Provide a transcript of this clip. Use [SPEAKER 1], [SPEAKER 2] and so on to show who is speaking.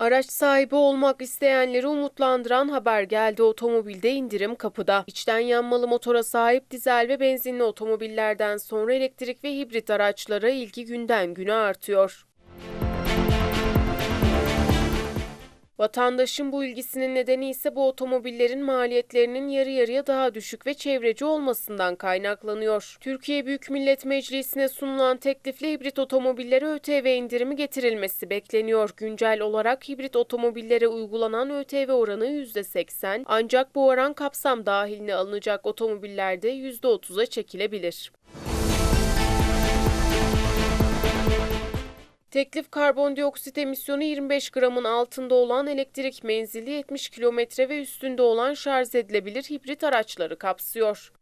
[SPEAKER 1] Araç sahibi olmak isteyenleri umutlandıran haber geldi. Otomobilde indirim kapıda. İçten yanmalı motora sahip dizel ve benzinli otomobillerden sonra elektrik ve hibrit araçlara ilgi günden güne artıyor. Vatandaşın bu ilgisinin nedeni ise bu otomobillerin maliyetlerinin yarı yarıya daha düşük ve çevreci olmasından kaynaklanıyor. Türkiye Büyük Millet Meclisi'ne sunulan teklifle hibrit otomobillere ÖTV indirimi getirilmesi bekleniyor. Güncel olarak hibrit otomobillere uygulanan ÖTV oranı %80 ancak bu oran kapsam dahiline alınacak otomobillerde %30'a çekilebilir. Teklif karbondioksit emisyonu 25 gramın altında olan elektrik menzili 70 kilometre ve üstünde olan şarj edilebilir hibrit araçları kapsıyor.